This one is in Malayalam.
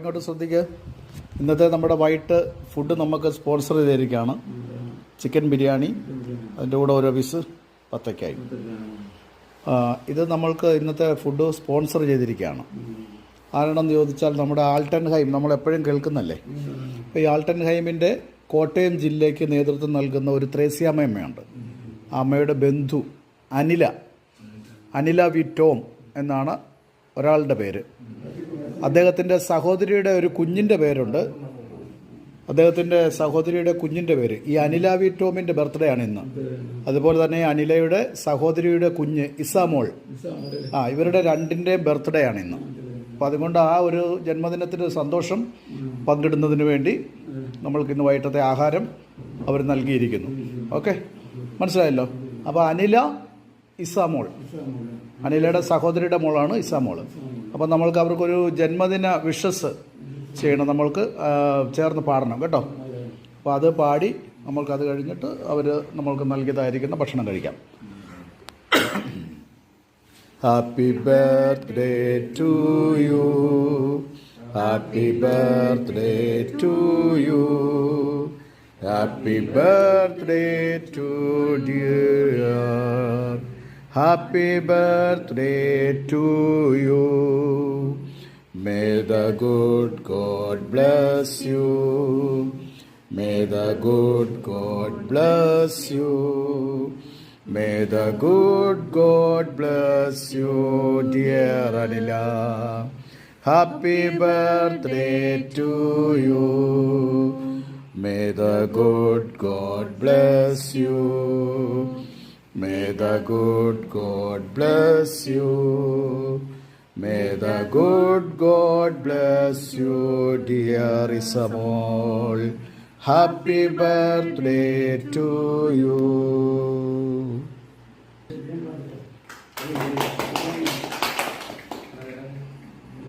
ഇങ്ങോട്ട് ശ്രദ്ധിക്കുക ഇന്നത്തെ നമ്മുടെ വൈകിട്ട് ഫുഡ് നമുക്ക് സ്പോൺസർ ചെയ്തിരിക്കുകയാണ്. ചിക്കൻ ബിരിയാണി അതിന്റെ കൂടെ ഓരോ പീസ് പത്തക്കായി ഇത് നമ്മൾക്ക് ഇന്നത്തെ ഫുഡ് സ്പോൺസർ ചെയ്തിരിക്കുകയാണ്. ആരാണെന്ന് ചോദിച്ചാൽ നമ്മുടെ ആൾട്ടൻ ഹൈം നമ്മൾ എപ്പോഴും കേൾക്കുന്നല്ലേ? അപ്പോൾ ഈ ആൾട്ടൻ ഹൈമിന്റെ കോട്ടയം ജില്ലയ്ക്ക് നേതൃത്വം നൽകുന്ന ഒരു ത്രേസ്യാമ്മയമ്മയുണ്ട്. ആ അമ്മയുടെ ബന്ധു അനില. അനില വി ടോം എന്നാണ് ഒരാളുടെ പേര്. അദ്ദേഹത്തിന്റെ സഹോദരിയുടെ ഒരു കുഞ്ഞിന്റെ പേരുണ്ട്. അദ്ദേഹത്തിന്റെ സഹോദരിയുടെ കുഞ്ഞിന്റെ പേര്. ഈ അനില വി ടോമിന്റെ ബർത്ത്ഡേ ആണ് ഇന്ന്. അതുപോലെ തന്നെ അനിലയുടെ സഹോദരിയുടെ കുഞ്ഞ് ഇസാമോൾ. ആ ഇവരുടെ രണ്ടിന്റെയും ബർത്ത്ഡേ ആണ് ഇന്ന്. അപ്പോൾ അതുകൊണ്ട് ആ ഒരു ജന്മദിനത്തിന്റെ സന്തോഷം പങ്കിടുന്നതിന് വേണ്ടി നമ്മൾക്ക് ഇന്ന് വൈകിട്ടത്തെ ആഹാരം അവർ നൽകിയിരിക്കുന്നു. ഓക്കെ? മനസ്സിലായല്ലോ? അപ്പോൾ അനില ഇസാമോൾ അനിലയുടെ സഹോദരിയുടെ മോളാണ് ഇസാമോൾ അപ്പോൾ നമ്മൾക്ക് അവർക്കൊരു ജന്മദിന വിഷസ് ചെയ്യണം നമ്മൾക്ക് ചേർന്ന് പാടണം കേട്ടോ? അപ്പോൾ അത് പാടി നമ്മൾക്ക് അത് കഴിഞ്ഞിട്ട് അവർ നമ്മൾക്ക് നൽകിയതായിരിക്കുന്ന ഭക്ഷണം കഴിക്കാം. Happy birthday to you happy birthday to you happy birthday to dear Happy birthday to you. May the good God bless you. May the good God bless you. May the good God bless you, dear Anila. Happy birthday to you. May the good God bless you. May the good God bless you. May the good God bless you, dear Isabel. Happy birthday to you.